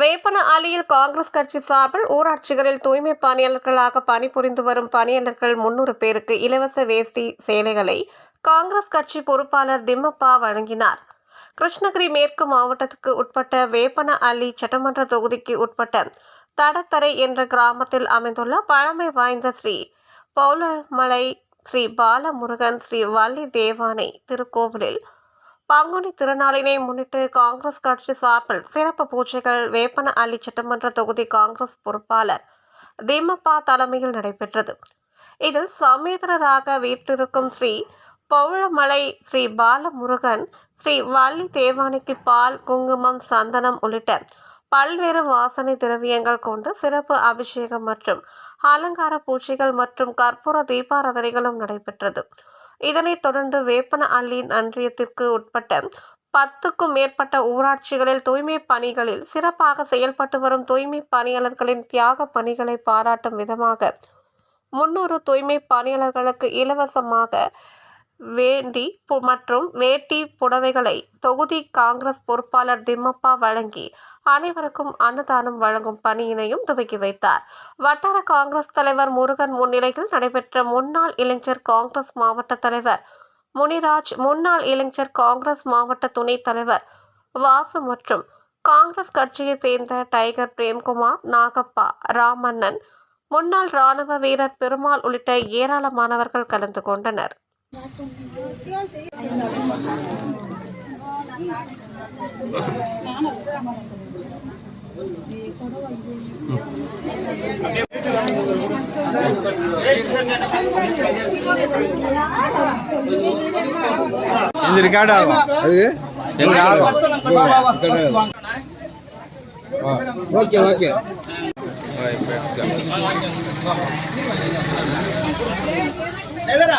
வேப்பன அலியில் காங்கிரஸ் கட்சி சார்பில் ஊராட்சிகளில் தூய்மை பணியாளர்களாக பணிபுரிந்து வரும் பணியாளர்கள் முன்னூறு பேருக்கு இலவச வேஷ்டி சேலைகளை காங்கிரஸ் கட்சி பொறுப்பாளர் திம்மப்பா வழங்கினார். கிருஷ்ணகிரி மேற்கு மாவட்டத்துக்கு உட்பட்ட வேப்பன அலி சட்டமன்ற தொகுதிக்கு உட்பட்ட தடத்தரை என்ற கிராமத்தில் அமைந்துள்ள பழமை வாய்ந்த ஸ்ரீ பௌலமலை ஸ்ரீ பாலமுருகன் ஸ்ரீ வள்ளி தேவானை திருக்கோவிலில் பங்குனி திருநாளினை முன்னிட்டு காங்கிரஸ் கட்சி சார்பில் சிறப்பு பூஜைகள் வேப்பன அள்ளி சட்டமன்ற தொகுதி காங்கிரஸ் பொறுப்பாளர் தீமப்பா தலைமையில் நடைபெற்றது. இதில் சமேதரராக வீற்றிருக்கும் ஸ்ரீ பௌழமலை ஸ்ரீ பாலமுருகன் ஸ்ரீ வள்ளி தேவானிக்கு பால் குங்குமம் சந்தனம் உள்ளிட்ட பல்வேறு வாசனை திரவியங்கள் கொண்டு சிறப்பு அபிஷேகம் மற்றும் அலங்கார பூஜைகள் மற்றும் கற்பூர தீபாராதனைகளும் நடைபெற்றது. இதனைத் தொடர்ந்து வேப்பன அள்ளி நன்றியத்திற்கு உட்பட்ட பத்துக்கும் மேற்பட்ட ஊராட்சிகளில் தூய்மை பணிகளில் சிறப்பாக செயல்பட்டு வரும் தூய்மை பணியாளர்களின் தியாக பணிகளை பாராட்டும் விதமாக முன்னூறு தூய்மை பணியாளர்களுக்கு இலவசமாக வேண்டி பு- மற்றும் வேட்டி புடவைகளை தொகுதி காங்கிரஸ் பொறுப்பாளர் திம்மப்பா வழங்கி அனைவருக்கும் அன்னதானம் வழங்கும் பணியினையும் துவக்கி வைத்தார். வட்டார காங்கிரஸ் தலைவர் முருகன் முன்னிலையில் நடைபெற்ற முன்னாள் இளைஞர் காங்கிரஸ் மாவட்ட தலைவர் முனிராஜ் முன்னாள் இளைஞர் காங்கிரஸ் மாவட்ட துணைத் தலைவர் வாசு மற்றும் காங்கிரஸ் கட்சியை சேர்ந்த டைகர் பிரேம்குமார் நாகப்பா ராமண்ணன் முன்னாள் ராணுவ வீரர் பெருமாள் உள்ளிட்ட ஏராளமானவர்கள் கலந்து கொண்டனர். இது ரெக்கார்ட் ஆகும் அது எங்க ஆகும் ஓகே ஓகே. பிரகனா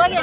ಹೋಗಿ